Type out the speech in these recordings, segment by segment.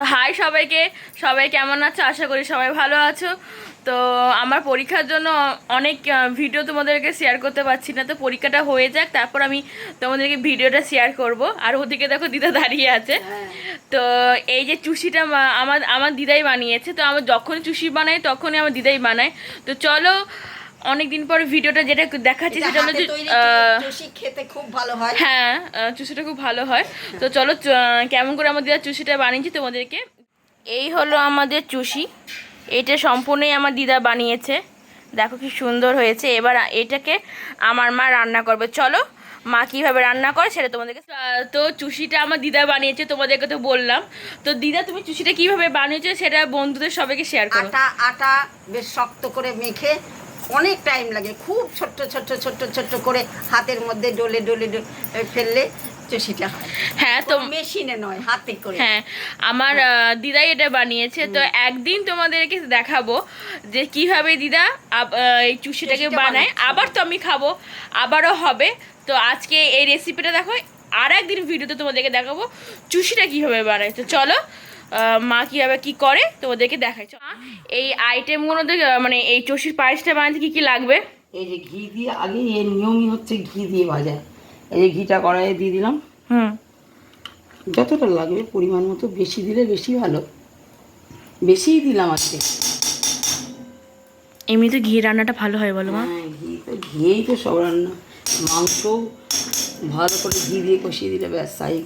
High সবাইকে। সবাই কেমন আছো? আশা করি সবাই ভালো আছো। তো আমার পরীক্ষার জন্য অনেক ভিডিও তোমাদেরকে শেয়ার করতে পারছি না। তো পরীক্ষাটা হয়ে যাক তারপর আমি তোমাদেরকে ভিডিওটা শেয়ার করব। আর ওদিকে দেখো দিদা দাঁড়িয়ে আছে। তো এই যে চুষিটা আমার আমার দিদাই বানিয়েছে। তো আমার যখন চুষি বানাই তখনই আমার দিদাই বানায়। তো চলো অনেক দিন পর ভিডিওটা যেটা দেখাচ্ছি সেটা হলো খেতে খুব ভালো হয়। হ্যাঁ চুষিটা খুব ভালো হয়। তো চলো কেমন করে আমাদের চুষিটা বানিয়েছি তোমাদেরকে? এই হলো আমাদের চুষি। এটা সম্পূর্ণই আমার দিদা বানিয়েছে। দেখো কি সুন্দর হয়েছে। এবার এটাকে আমার মা রান্না করবে। চলো মা কীভাবে রান্না করে সেটা তোমাদেরকে তো চুষিটা আমার দিদা বানিয়েছে তোমাদেরকে তো বললাম। তো দিদা তুমি চুষিটা কীভাবে বানিয়েছো সেটা বন্ধুদের সবাইকে শেয়ার করো। আটা আটা বেশ শক্ত করে মেখে অনেক টাইম লাগে। খুব ছোট্ট ছোট্ট ছোট্ট ছোট্ট করে হাতের মধ্যে ডলে ডলে ডলে হয়। হ্যাঁ তো মেশিনে নয় হাতে করে। হ্যাঁ আমার দিদাই এটা বানিয়েছে তো একদিন তোমাদেরকে দেখাবো যে কীভাবে দিদা এই চুষিটাকে বানায়। আবার তো আমি খাব আবারও হবে। তো আজকে এই রেসিপিটা দেখো আর একদিন ভিডিওতে তোমাদেরকে দেখাবো চুষিটা কীভাবে বানায়। তো চলো মা কীভাবে কি করে তোমাদেরকে দেখাই এই আইটেমগুলো মানে এই চষির পায়েসটা বানাতে কি কি লাগবে? এই যে ঘি দিয়ে আগে এর নিয়মই হচ্ছে ঘি দিয়ে ভাজা। এই যে ঘিটা কড়াইয়ে দিয়ে দিলাম। হুম। যতটা লাগবে পরিমাণ মতো বেশি দিলে বেশি ভালো। বেশিই দিলাম আজকে। এমনিতে ঘি রান্নাটা ভালো হয় বলো মা। হ্যাঁ ঘি তো ঘিয়েই তো সব রান্না। মাংস ভালো করে ঘি দিয়ে কষিয়ে দিলে ব্যাস সাই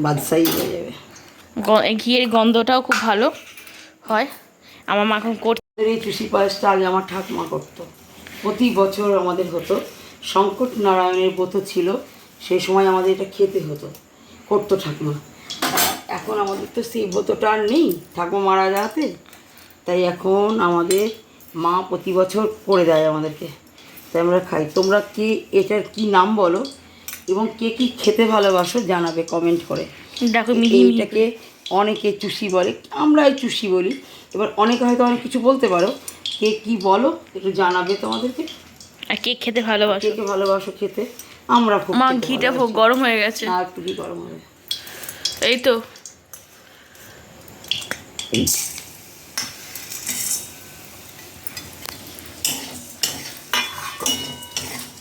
বাদশাহী হয়ে যাবে। ঘিয়ের গন্ধটাও খুব ভালো হয়। আমার মা এখন আমাদের এই চুষি পায়েসটা আগে আমার ঠাকুমা করতো। প্রতি বছর আমাদের হতো। সংকট নারায়ণের ব্রত ছিল। সেই সময় আমাদের এটা খেতে হতো। করতো ঠাকুমা। এখন আমাদের তো সেই ব্রতটা আর নেই। ঠাকুমা মারা যাওয়াতে তাই এখন আমাদের মা প্রতি বছর করে দেয় আমাদেরকে। তাই আমরা খাই। তোমরা কি এটার কি নাম বলো এবং কে কি খেতে ভালোবাসো জানাবে কমেন্ট করে। দেখো মিহি মিহি এইটাকে অনেকে চুষি বলে আমরা এই চুষি বলি। এবার অনেকে হয়তো অনেক কিছু বলতে পারো। কে কি বলো একটু জানাবে তোমাদেরকে। আর কেক খেতে ভালোবাসো? কে কে ভালোবাসো খেতে? আমরা খুব মা ঘিটা খুব গরম হয়ে গেছে। আর একটু গরম হবে এই তো।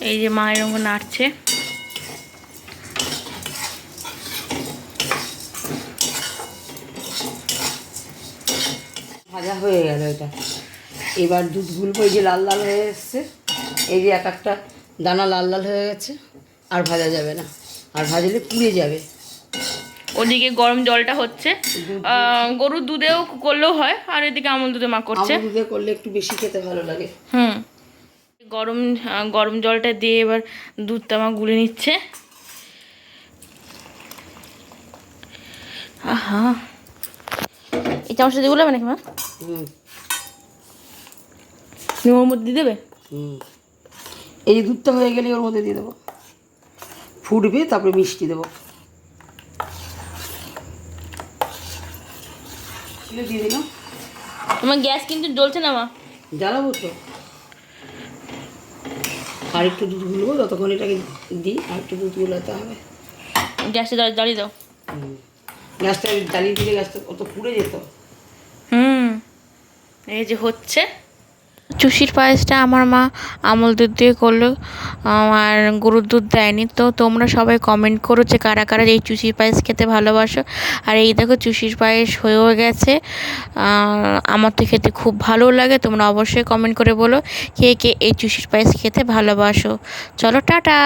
এই যে মা এরকম নাড়ছে। ভাজা হয়ে গেল এটা। এবার দুধ গুলবো এই যে লাল লাল হয়ে এসছে। এই যে এক একটা দানা লাল লাল হয়ে গেছে আর ভাজা যাবে না। আর ভাজলে পুড়ে যাবে। ওদিকে গরম জলটা হচ্ছে। গরুর দুধেও করলেও হয় আর এদিকে আমল দুধে মা করছে। দুধে করলে একটু বেশি খেতে ভালো লাগে। হুম। গরম গরম জলটা দিয়ে এবার দুধটা মা গুলে নিচ্ছে। আহা। এই চামচটা দিয়ে গুলাবে নাকি মা? হুম। ওর মধ্যে দিয়ে দেবে? হুম। এই দুধটা হয়ে গেলে ওর মধ্যে দিয়ে দেবো। ফুটবে তারপরে মিষ্টি দেবো। দিয়ে দিলাম। তোমার গ্যাস কিন্তু জ্বলছে না মা। জ্বালাবো তো। আর একটু দুধ গুলবো যতক্ষণ এটাকে দিই আর একটু দুধ গুলাতে হবে। গ্যাসে জ্বালিয়ে জ্বালিয়ে দাও। গ্যাসটা জ্বালিয়ে দিলে গ্যাসটা কত পুড়ে যেত। হুম। এই যে হচ্ছে। চুষির পায়েসটা আমার মা আমল দুধ দিয়ে করল আর গরুর দুধ দেয়নি। তো তোমরা সবাই কমেন্ট করো যে কারা কারা এই চুষির পায়েস খেতে ভালোবাসো। আর এই দেখো চুষির পায়েস হয়েও গেছে। আমার তো খেতে খুব ভালো লাগে, তোমরা অবশ্যই কমেন্ট করে বলো কে কে এই চুষির পায়েস খেতে ভালোবাসো। চলো, টাটা!